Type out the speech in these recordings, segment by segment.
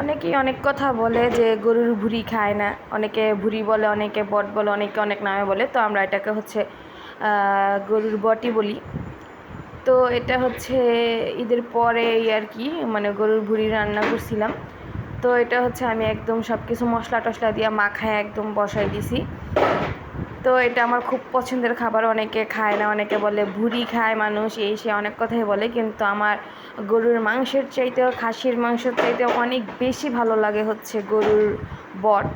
অনেকেই অনেক কথা বলে যে গরুর ভুঁড়ি খায় না। অনেকে ভুঁড়ি বলে, অনেকে বট বলে, অনেকে অনেক নামে বলে। তো আমরা এটাকে হচ্ছে গরুর বটি বলি। তো এটা হচ্ছে ঈদের পরে আর কি মানে গরুর ভুঁড়ি রান্না করছিলাম। তো এটা হচ্ছে আমি একদম সব কিছু মশলা টশলা দিয়ে মাখায় একদম বসাই দিছি। তো এটা আমার খুব পছন্দের খাবার। অনেকে খায় না, অনেকে বলে ভুড়ি খায়, মানুষ এই সে অনেক কথাই বলে, কিন্তু আমার গরুর মাংসের চাইতেও, খাসির মাংসের চাইতেও অনেক বেশি ভালো লাগে হচ্ছে গরুর বট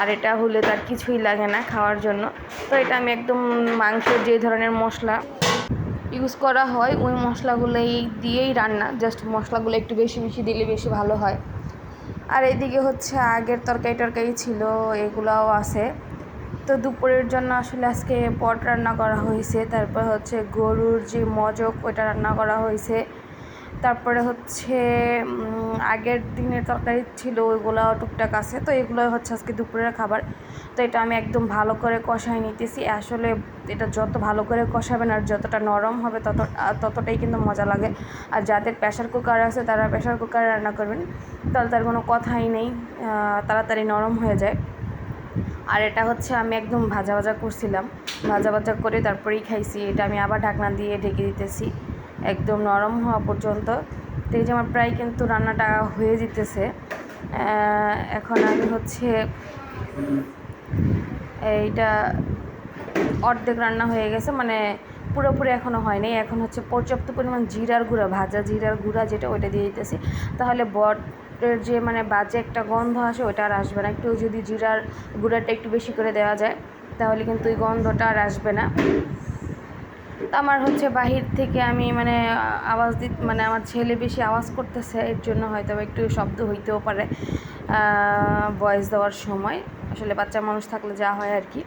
আর এটা হলে তার কিছুই লাগে না খাওয়ার জন্য। তো এটা আমি একদম মাংসের যে ধরনের মশলা ইউজ করা হয়, ওই মশলাগুলোই দিয়েই রান্না। জাস্ট মশলাগুলো একটু বেশি বেশি দিলে বেশি ভালো হয়। আর এদিকে হচ্ছে আগের তরকারি টরকারি ছিল, এগুলাও আছে। তো দুপুরের জন্য আসলে আজকে পট রান্না করা হয়েছে। তারপর হচ্ছে গরুর যে মজক, ওইটা রান্না করা হয়েছে। তারপরে হচ্ছে আগের দিনের তরকারি ছিল, ওইগুলো টুকটাক আছে। তো এগুলো হচ্ছে আজকে দুপুরের খাবার। তো এটা আমি একদম ভালো করে কষাই নিতেছি। আসলে এটা যত ভালো করে কষাবেন আর যতটা নরম হবে তত ততটাই কিন্তু মজা লাগে। আর যাদের প্রেশার কুকার আছে, তারা প্রেশার কুকারে রান্না করবেন। তাহলে তার কোনো কথাই নেই তাড়াতাড়ি নরম হয়ে যায়। আর এটা হচ্ছে আমি একদম ভাজা ভাজা করছিলাম। ভাজা ভাজা করে তারপরেই খাইছি। এটা আমি আবার ঢাকনা দিয়ে ঢেকে দিতেছি। একদম নরম হওয়া পর্যন্ত। তো যে আমার প্রায় কিন্তু রান্নাটা হয়ে যেতেছে। এখন আমি হচ্ছে এইটা অর্ধেক রান্না হয়ে গেছে। মানে পুরোপুরি এখনও হয়নি এখন হচ্ছে পর্যাপ্ত পরিমাণ জিরার গুঁড়া, ভাজা জিরার গুঁড়া যেটা ওইটা দিয়ে দিতেছি। তাহলে বটের যে মানে বাজে একটা গন্ধ আসে ওটা আর আসবে না। একটু যদি জিরার গুঁড়াটা একটু বেশি করে দেওয়া যায়, তাহলে কিন্তু ওই গন্ধটা আর আসবে না। তো আমার হচ্ছে বাহির থেকে আমি মানে আওয়াজ দি মানে আমার ছেলে বেশি আওয়াজ করতেছে, এর জন্য হয়তো একটু শব্দ হইতেও পারে ভয়েস দেওয়ার সময়। আসলে বাচ্চা মানুষ থাকলে যা হয় আর কি।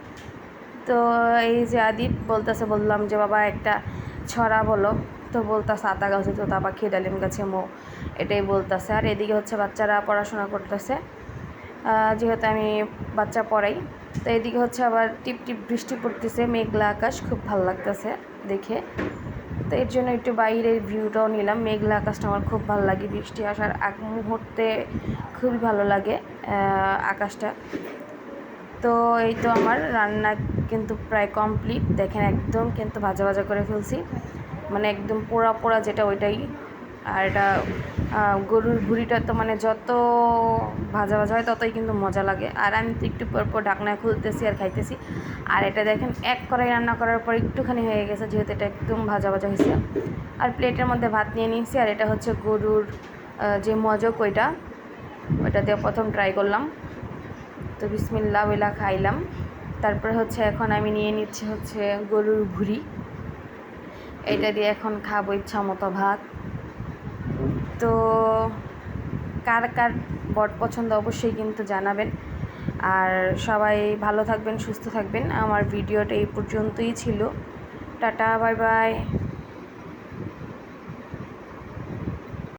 তো এই যে আদিপ বলতেছে, বললাম যে, বাবা, একটা ছড়া বলো। তো বলতেছে আতা গাছে, তো তা পাখি ডালিম গাছে মো। এটাই বলতেছে। আর এদিকে হচ্ছে বাচ্চারা পড়াশোনা করতেছে। যেহেতু আমি বাচ্চা পড়াই, তো এদিকে হচ্ছে আবার টিপ টিপ বৃষ্টি পড়তেছে, মেঘলা আকাশ, খুব ভালো লাগতেছে দেখে। তো এর জন্য একটু বাইরের ভিউটাও নিলাম। মেঘলা আকাশটা আমার খুব ভালো লাগে বৃষ্টি আসার আগ মুহূর্তে খুবই ভালো লাগে আকাশটা। তো এই তো আমার রান্না কিন্তু প্রায় কমপ্লিট। দেখেন একদম কিন্তু ভাজা ভাজা করে ফেলছি। মানে একদম পোড়া পোড়া যেটা ওইটাই। আর এটা গরুর ভুঁড়িটা তো মানে যত ভাজা ভাজা হয় ততই কিন্তু মজা লাগে। আর আমি তো একটু পর পর ঢাকনায় খুলতেছি আর খাইতেছি। আর এটা দেখেন, এক কড়াই রান্না করার পর একটুখানি হয়ে গেছে যেহেতু এটা একদম ভাজা ভাজা হয়েছে। আর প্লেটের মধ্যে ভাত নিয়ে নিয়েছি আর এটা হচ্ছে গরুর যে মজক ওইটা ওইটা দিয়ে প্রথম ট্রাই করলাম। তো বিসমিল্লা ওইলা খাইলাম। তারপরে হচ্ছে এখন আমি নিয়ে নিচ্ছি হচ্ছে গরুর ভুঁড়ি। এটা দিয়ে এখন খাব ইচ্ছা মতো ভাত। তো কার কার বট পছন্দ অবশ্যই কিন্তু জানাবেন। আর সবাই ভালো থাকবেন, সুস্থ থাকবেন। আমার ভিডিওটা এই পর্যন্তই ছিল। Tata, bye bye.